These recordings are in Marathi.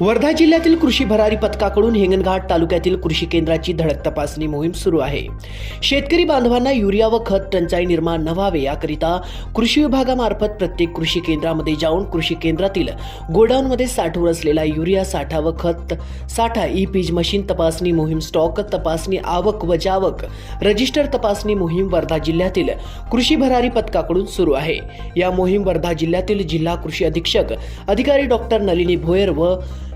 वर्धा जिल्ह्यातील कृषी भरारी पथकाकडून हिंगणघाट तालुक्यातील कृषी केंद्राची धडक तपासणी मोहीम सुरू आहे. शेतकरी बांधवांना युरिया व खत टंचाई निर्माण न व्हावे याकरिता कृषी विभागामार्फत प्रत्येक कृषी केंद्रामध्ये जाऊन कृषी केंद्रातील गोडाऊनमध्ये साठवून असलेला युरिया साठा व खत साठा ई पीज मशीन तपासणी मोहीम स्टॉक तपासणी आवक व जावक रजिस्टर तपासणी मोहीम वर्धा जिल्ह्यातील कृषी भरारी पथकाकडून सुरू आहे. या मोहीम वर्धा जिल्ह्यातील जिल्हा कृषी अधीक्षक अधिकारी डॉक्टर नलिनी भोयर व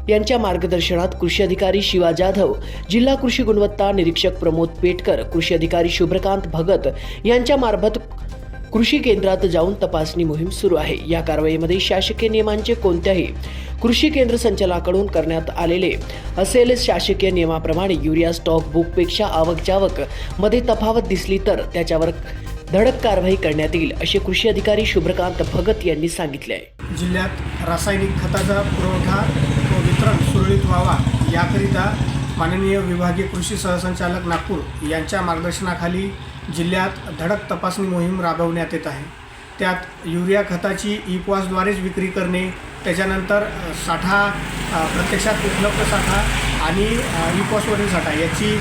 यांच्या मार्गदर्शनात कृषी अधिकारी शिवा जाधव जिल्हा कृषी गुणवत्ता निरीक्षक प्रमोद पेटकर कृषी अधिकारी शुभ्रकांत भगत यांच्या मार्फत कृषी केंद्रात जाऊन तपासणी मोहीम सुरू आहे. या कारवाईमध्ये शासकीय नियमांचे कोणत्याही कृषी केंद्र संचालकाकडून करण्यात आलेले असेल शासकीय नियमाप्रमाणे युरिया स्टॉक बुकपेक्षा आवक जावकमध्ये तफावत दिसली तर त्याच्यावर धडक कारवाई करण्यात येईल असे कृषी अधिकारी शुभ्रकांत भगत यांनी सांगितले. आहे जिल्ह्यात रासायनिक खताचा पुरवठा व वितरण सुरळीत व्हावा याकरिता माननीय विभागीय कृषी सहसंचालक नागपूर यांच्या मार्गदर्शनाखाली जिल्ह्यात धडक तपासणी मोहीम राबवण्यात येत आहे. त्यात युरिया खताची ई पॉसद्वारेच विक्री करणे त्याच्यानंतर साठा प्रत्यक्षात उपलब्ध साठा आणि ई पॉसवरील साठा याची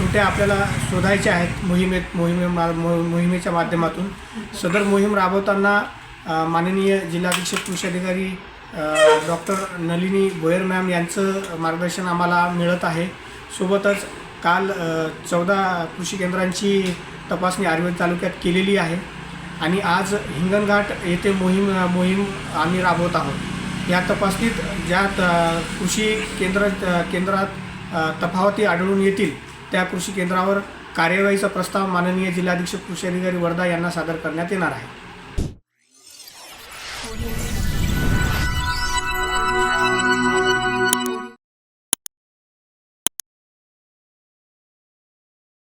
तोट्या आपल्याला शोधायच्या आहेत मोहिमेत मोहिमे मा- मो- मोहिमेच्या माध्यमातून. सदर मोहीम राबवताना माननीय जिल्हाधीक्षक कृषी अधिकारी डॉक्टर नलिनी बोयर मॅम यांचं मार्गदर्शन आम्हाला मिळत आहे. सोबतच काल चौदा कृषी केंद्रांची तपासणी आयुर्वेद तालुक्यात केलेली आहे आणि आज हिंगणघाट येथे मोहीम मोहीम आम्ही राबवत आहोत. या तपासणीत ज्या कृषी केंद्र केंद्रात तफावती आढळून येतील त्या कृषी केंद्रावर कार्यवाहीचा प्रस्ताव माननीय जिल्हाधीक्षक कृषी अधिकारी वर्धा यांना सादर करण्यात येणार आहे.